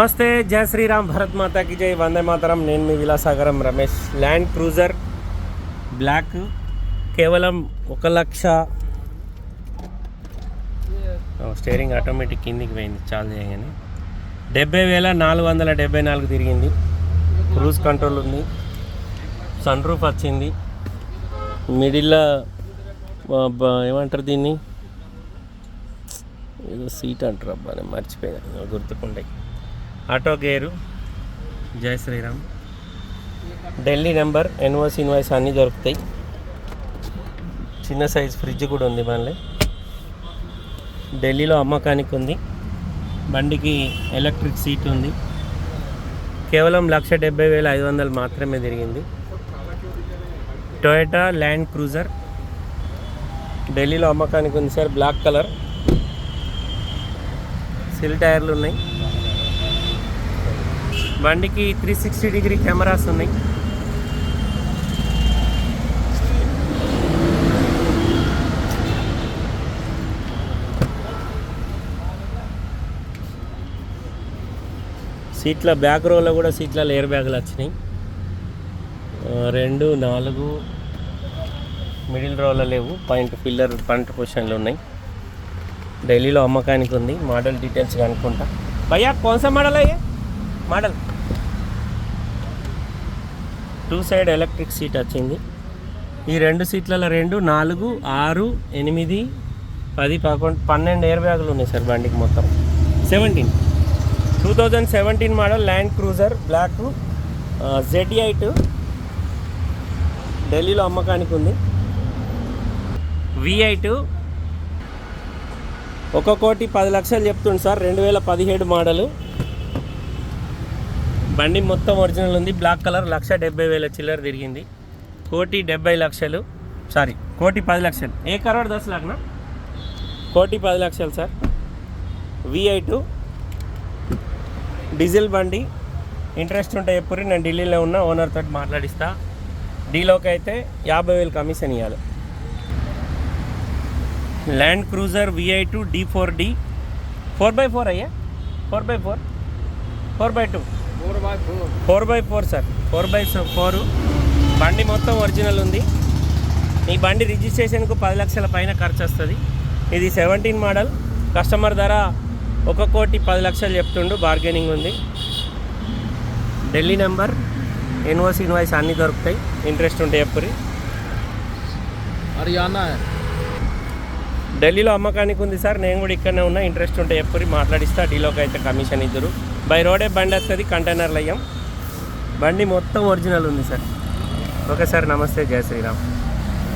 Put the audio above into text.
నమస్తే జయ శ్రీరామ్ భరత్ మాతాకి జై వందే మాతరం. నేను మీ Vilasagaram Ramesh. Land cruiser black కేవలం ఒక లక్ష. స్టేరింగ్ స్టీరింగ్ ఆటోమేటిక్ కిందికి పోయింది చాలు చేయగానే. డెబ్బై వేల నాలుగు వందల డెబ్బై నాలుగు తిరిగింది. క్రూజ్ కంట్రోల్ ఉంది. సన్ రూఫ్ వచ్చింది. మిడిల్లో ఏమంటారు దీన్ని? ఏదో సీట్ అంటారు అబ్బా నేను మర్చిపోయాను గుర్తుకుండే ఆటో గేరు. జై Sriram. Delhi number NOC invoice అన్నీ దొరుకుతాయి. చిన్న సైజ్ ఫ్రిడ్జ్ కూడా ఉంది మళ్ళీ ఢిల్లీలో అమ్మకానికి ఉంది. బండికి ఎలక్ట్రిక్ సీట్ ఉంది. కేవలం లక్ష డెబ్బై వేల ఐదు వందలు మాత్రమే తిరిగింది. Toyota land cruiser. ఢిల్లీలో అమ్మకానికి ఉంది సార్ బ్లాక్ కలర్. సిల్ టైర్లు ఉన్నాయి. బండికి త్రీ సిక్స్టీ డిగ్రీ కెమెరాస్ ఉన్నాయి. సీట్ల బ్యాక్ రోలో కూడా సీట్ల ఎయిర్ బ్యాగులు వచ్చినాయి. రెండు నాలుగు మిడిల్ రోలో లేవు. పాయింట్ పిల్లర్ పంట పొజిషన్లు ఉన్నాయి. ఢిల్లీలో అమ్మకానికి ఉంది. మోడల్ డీటెయిల్స్ కనుక్కుంటా. భయ్యా కోన్సా మోడల్ అయ్యే? Model. Two side electric seat వచ్చింది. ఈ రెండు సీట్లలో రెండు నాలుగు ఆరు ఎనిమిది పది పదకొండు పన్నెండు ఎయిర్ బ్యాగులు ఉన్నాయి సార్ బండికి మొత్తం. Seventeen two thousand seventeen model land cruiser black Z eight ఢిల్లీలో అమ్మకానికి ఉంది. వి ఎయిట్ ఒక కోటి పది లక్షలు చెప్తుంది సార్ రెండు వేల పదిహేడు మోడలు బండి మొత్తం ఒరిజినల్ ఉంది. బ్లాక్ కలర్ లక్ష డెబ్బై వేల చిల్లర తిరిగింది. కోటి డెబ్బై లక్షలు. సారీ కోటి పది లక్షలు. ఏ కరోడ్ దశ లాగ్నా? కోటి పది లక్షలు సార్ విఐ టూ డీజిల్ బండి. ఇంట్రెస్ట్ ఉంటే ఎప్పుడు నేను ఢిల్లీలో ఉన్న ఓనర్ తోటి మాట్లాడిస్తా. డీలోకి అయితే యాభై వేలు కమిషన్ ఇవ్వాలి land cruiser VI two D four D four by four అయ్యా? Four by four four by two four by four. Four by four sir four by four. బండి మొత్తం ఒరిజినల్ ఉంది. ఈ బండి రిజిస్ట్రేషన్కు పది లక్షల పైన ఖర్చు వస్తుంది ఇది సెవెంటీన్ మోడల్. కస్టమర్ ధర ఒక కోటి పది లక్షలు చెప్తుండు. బార్గెనింగ్ ఉంది. ఢిల్లీ నెంబర్. ఎన్ఓసి ఇన్వాయిస్ అన్నీ దొరుకుతాయి. ఇంట్రెస్ట్ ఉంటే ఎప్పుడు హర్యానా ఢిల్లీలో అమ్మకానికి ఉంది సార్. నేను కూడా ఇక్కడనే ఉన్నా. ఇంట్రెస్ట్ ఉంటే ఎప్పుడు మాట్లాడిస్తా. డీలోకి అయితే కమిషన్ ఇద్దరు. బై రోడే బండి వస్తుంది కంటైనర్లు అయ్యాం. బండి మొత్తం ఒరిజినల్ ఉంది సార్. ఓకే సార్ నమస్తే జయ శ్రీరామ్.